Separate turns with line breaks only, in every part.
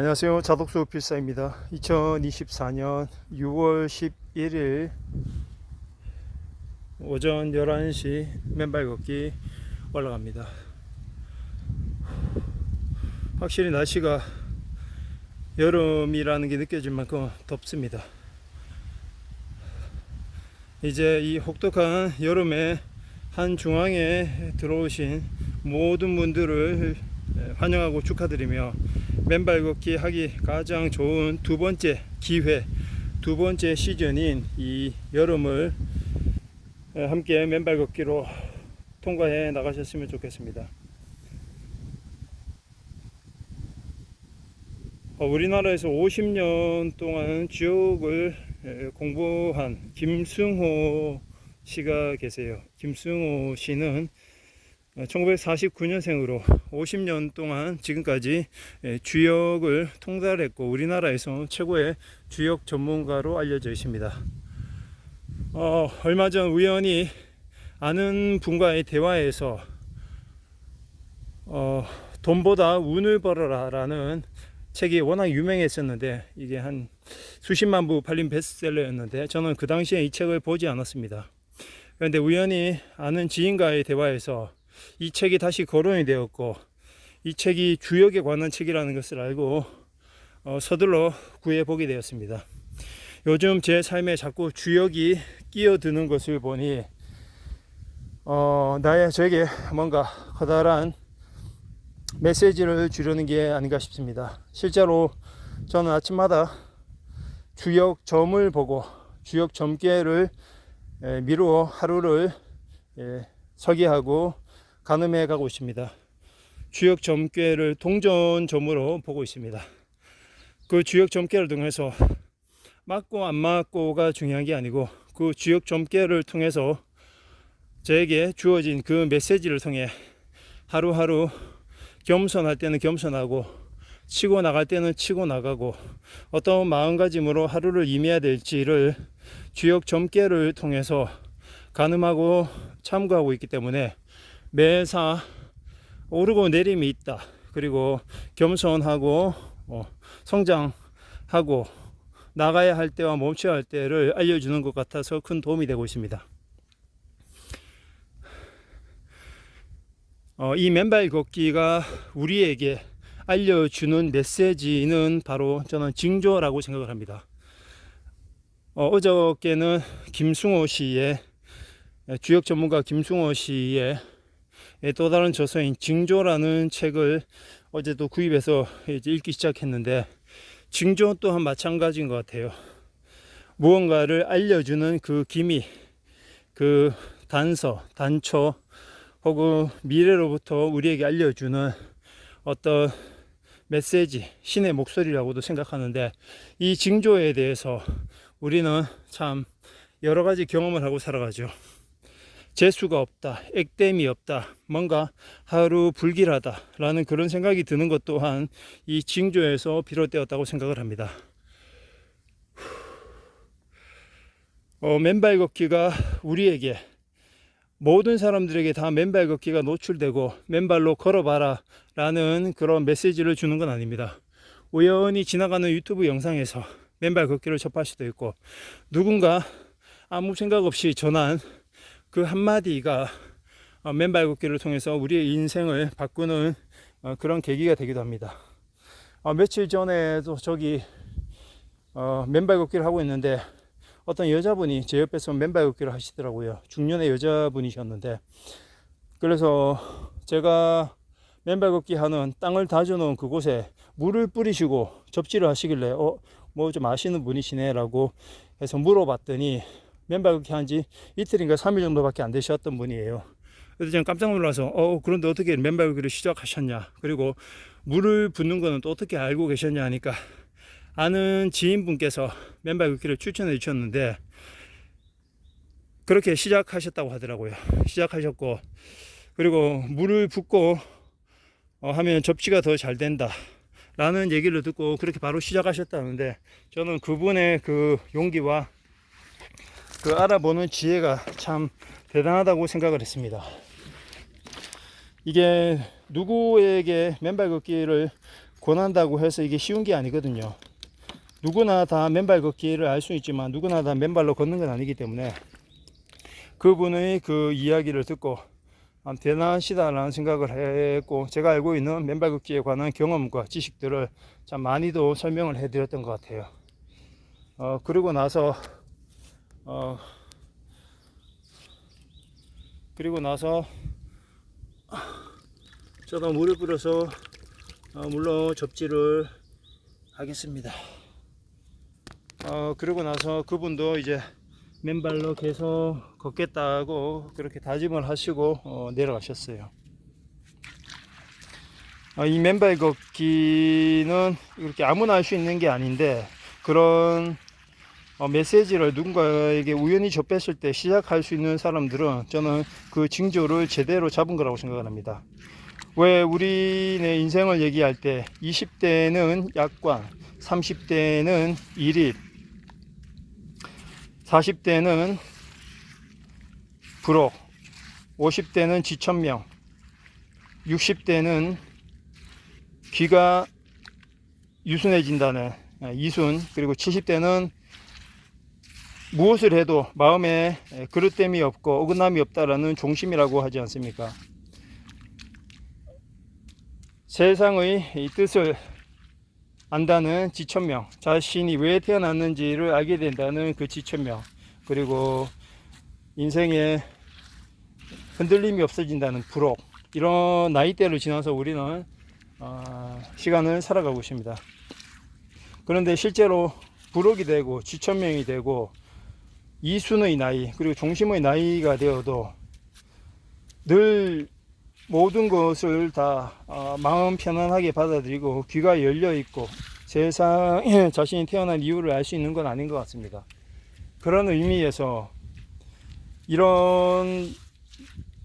안녕하세요. 자독수 필사입니다. 2024년 6월 11일 오전 11시 맨발 걷기 올라갑니다. 확실히 날씨가 여름이라는 게 느껴질 만큼 덥습니다. 이제 이 혹독한 여름의 한 중앙에 들어오신 모든 분들을 환영하고 축하드리며 맨발 걷기 하기 가장 좋은 두 번째 기회, 두 번째 시즌인 이 여름을 함께 맨발 걷기로 통과해 나가셨으면 좋겠습니다. 어, 우리나라에서 50년 동안 지옥을 에, 공부한 김승호 씨가 계세요. 김승호 씨는 1949년생으로 50년 동안 지금까지 에, 주역을 통달했고 우리나라에서 최고의 주역 전문가로 알려져 있습니다. 어, 얼마 전 우연히 아는 분과의 대화에서 어, 돈보다 운을 벌어라 라는 책이 워낙 유명했었는데 이게 한 수십만 부 팔린 베스트셀러였는데 저는 그 당시에 이 책을 보지 않았습니다. 그런데 우연히 아는 지인과의 대화에서 이 책이 다시 거론이 되었고 이 책이 주역에 관한 책이라는 것을 알고 어, 서둘러 구해 보게 되었습니다. 요즘 제 삶에 자꾸 주역이 끼어드는 것을 보니 어, 나의 저에게 뭔가 커다란 메시지를 주려는 게 아닌가 싶습니다. 실제로 저는 아침마다 주역 점을 보고 주역 점괘를 에, 미루어 하루를 예, 서기하고 가늠해 가고 있습니다. 주역 점괘를 동전 점으로 보고 있습니다. 그 주역 점괘를 통해서 맞고 안 맞고가 중요한 게 아니고 그 주역 점괘를 통해서 저에게 주어진 그 메시지를 통해 하루하루 겸손할 때는 겸손하고 치고 나갈 때는 치고 나가고 어떤 마음가짐으로 하루를 임해야 될지를 주역 점괘를 통해서 가늠하고 참고하고 있기 때문에 매사 오르고 내림이 있다. 그리고 겸손하고 어, 성장하고 나가야 할 때와 멈춰야 할 때를 알려주는 것 같아서 큰 도움이 되고 있습니다. 어, 이 맨발 걷기가 우리에게 알려주는 메시지는 바로 저는 징조라고 생각을 합니다. 어, 어저께는 김승호 씨의 주역 전문가 김승호 씨의 또 다른 저서인 징조라는 책을 어제도 구입해서 이제 읽기 시작했는데 징조 또한 마찬가지인 것 같아요. 무언가를 알려주는 그 기미, 그 단서, 단초, 혹은 미래로부터 우리에게 알려주는 어떤 메시지, 신의 목소리라고도 생각하는데 이 징조에 대해서 우리는 참 여러 가지 경험을 하고 살아가죠. 재수가 없다, 액땜이 없다, 뭔가 하루 불길하다라는 그런 생각이 드는 것 또한 이 징조에서 비롯되었다고 생각을 합니다. 어, 맨발 걷기가 우리에게 모든 사람들에게 다 맨발 걷기가 노출되고 맨발로 걸어봐라 라는 그런 메시지를 주는 건 아닙니다. 우연히 지나가는 유튜브 영상에서 맨발 걷기를 접할 수도 있고 누군가 아무 생각 없이 전한 그 한마디가 어, 맨발 걷기를 통해서 우리의 인생을 바꾸는 어, 그런 계기가 되기도 합니다. 어, 며칠 전에도 저기 맨발 걷기를 하고 있는데 어떤 여자분이 제 옆에서 맨발 걷기를 하시더라고요. 중년의 여자분이셨는데 그래서 제가 맨발 걷기 하는 땅을 다져놓은 그곳에 물을 뿌리시고 접지를 하시길래 어 뭐 좀 아시는 분이시네라고 해서 물어봤더니 맨발 걷기 한지 이틀인가 3일 정도밖에 안 되셨던 분이에요. 그래서 제가 깜짝 놀라서 어 그런데 어떻게 맨발 걷기를 시작하셨냐 그리고 물을 붓는 거는 또 어떻게 알고 계셨냐 하니까 아는 지인분께서 맨발 걷기를 추천해 주셨는데 그렇게 시작하셨다고 하더라고요. 시작하셨고 그리고 물을 붓고 어, 하면 접지가 더 잘 된다. 라는 얘기를 듣고 그렇게 바로 시작하셨다는데 저는 그분의 그 용기와 그 알아보는 지혜가 참 대단하다고 생각을 했습니다. 이게 누구에게 맨발 걷기를 권한다고 해서 이게 쉬운 게 아니거든요. 누구나 다 맨발 걷기를 알 수 있지만 누구나 다 맨발로 걷는 건 아니기 때문에 그분의 그 이야기를 듣고 아, 대단하시다라는 생각을 했고 제가 알고 있는 맨발 걷기에 관한 경험과 지식들을 참 많이도 설명을 해드렸던 것 같아요. 어, 그리고 나서 어, 그리고 나서 저도 물을 뿌려서 어, 물로 접지를 하겠습니다. 어, 그리고 나서 그분도 이제 맨발로 계속 걷겠다고 그렇게 다짐을 하시고 어, 내려가셨어요. 어, 이 맨발 걷기는 이렇게 아무나 할 수 있는 게 아닌데 그런 어, 메시지를 누군가에게 우연히 접했을 때 시작할 수 있는 사람들은 저는 그 징조를 제대로 잡은 거라고 생각합니다. 왜 우리의 인생을 얘기할 때 20대는 약관, 30대는 일입, 40대는 불혹, 50대는 지천명, 60대는 귀가 유순해진다는 아, 이순, 그리고 70대는 무엇을 해도 마음에 그릇됨이 없고 어긋남이 없다라는 종심이라고 하지 않습니까? 세상의 이 뜻을 안다는 지천명, 자신이 왜 태어났는지를 알게 된다는 그 지천명, 그리고 인생에 흔들림이 없어진다는 불혹, 이런 나이대를 지나서 우리는 어, 시간을 살아가고 있습니다. 그런데 실제로 불혹이 되고 지천명이 되고 이순의 나이 그리고 종심의 나이가 되어도 늘 모든 것을 다 어, 마음 편안하게 받아들이고 귀가 열려 있고 세상에 자신이 태어난 이유를 알 수 있는 건 아닌 것 같습니다. 그런 의미에서 이런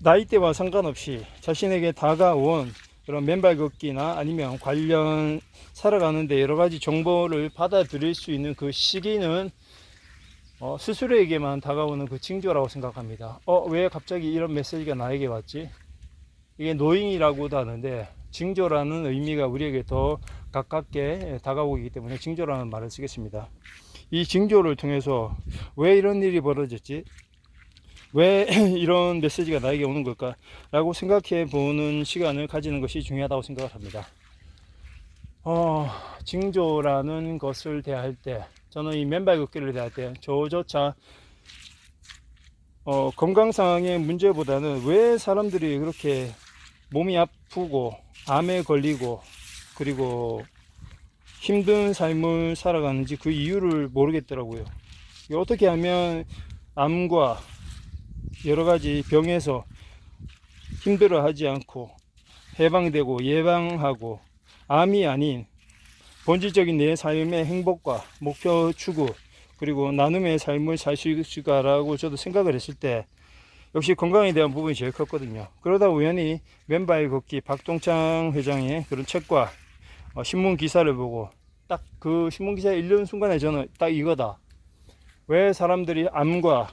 나이대와 상관없이 자신에게 다가온 그런 맨발 걷기나 아니면 관련 살아가는데 여러 가지 정보를 받아들일 수 있는 그 시기는 어, 스스로에게만 다가오는 그 징조라고 생각합니다. 어, 왜 갑자기 이런 메시지가 나에게 왔지? 이게 노잉이라고도 하는데 징조라는 의미가 우리에게 더 가깝게 다가오기 때문에 징조라는 말을 쓰겠습니다. 이 징조를 통해서 왜 이런 일이 벌어졌지? 왜 이런 메시지가 나에게 오는 걸까? 라고 생각해 보는 시간을 가지는 것이 중요하다고 생각을 합니다. 어, 징조라는 것을 대할 때, 저는 이 맨발 걷기를 대할 때, 저조차 어, 건강상의 문제보다는 왜 사람들이 그렇게 몸이 아프고 암에 걸리고 그리고 힘든 삶을 살아가는지 그 이유를 모르겠더라고요. 어떻게 하면 암과 여러 가지 병에서 힘들어 하지 않고 해방되고 예방하고 암이 아닌 본질적인 내 삶의 행복과 목표 추구 그리고 나눔의 삶을 살 수 있을까라고 저도 생각을 했을 때 역시 건강에 대한 부분이 제일 컸거든요. 그러다 우연히 맨발 걷기 박동창 회장의 그런 책과 어, 신문 기사를 보고 딱 그 신문 기사 읽는 순간에 저는 딱 이거다. 왜 사람들이 암과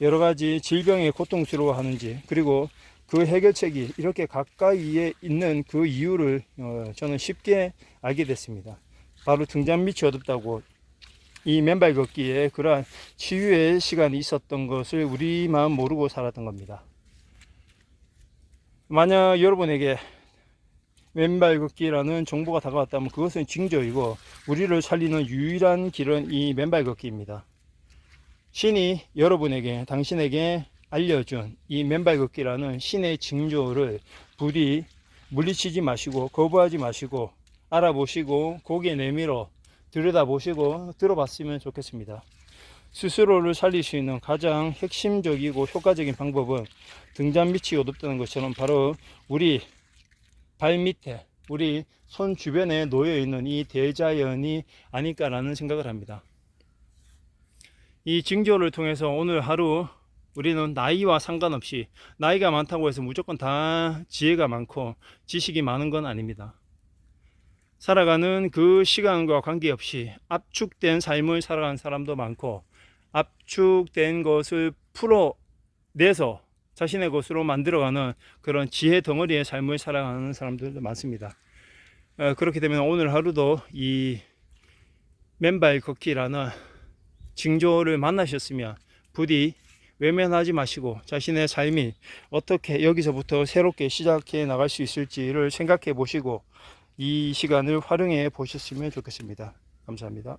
여러 가지 질병에 고통스러워하는지 그리고 그 해결책이 이렇게 가까이에 있는 그 이유를 어, 저는 쉽게 알게 됐습니다. 바로 등잔 밑이 어둡다고 이 맨발 걷기에 그러한 치유의 시간이 있었던 것을 우리만 모르고 살았던 겁니다. 만약 여러분에게 맨발 걷기라는 정보가 다가왔다면 그것은 징조이고 우리를 살리는 유일한 길은 이 맨발 걷기입니다. 신이 여러분에게 당신에게 알려준 이 맨발 걷기라는 신의 징조를 부디 물리치지 마시고 거부하지 마시고 알아보시고 고개 내밀어 들여다보시고 들어봤으면 좋겠습니다. 스스로를 살릴 수 있는 가장 핵심적이고 효과적인 방법은 등잔 밑이 어둡다는 것처럼 바로 우리 발 밑에 우리 손 주변에 놓여 있는 이 대자연이 아닐까라는 생각을 합니다. 이 징조를 통해서 오늘 하루 우리는 나이와 상관없이 나이가 많다고 해서 무조건 다 지혜가 많고 지식이 많은 건 아닙니다. 살아가는 그 시간과 관계없이 압축된 삶을 살아가는 사람도 많고 압축된 것을 풀어내서 자신의 것으로 만들어가는 그런 지혜 덩어리의 삶을 살아가는 사람들도 많습니다. 어, 그렇게 되면 오늘 하루도 이 맨발 걷기라는 징조를 만나셨으면 부디 외면하지 마시고 자신의 삶이 어떻게 여기서부터 새롭게 시작해 나갈 수 있을지를 생각해 보시고 이 시간을 활용해 보셨으면 좋겠습니다. 감사합니다.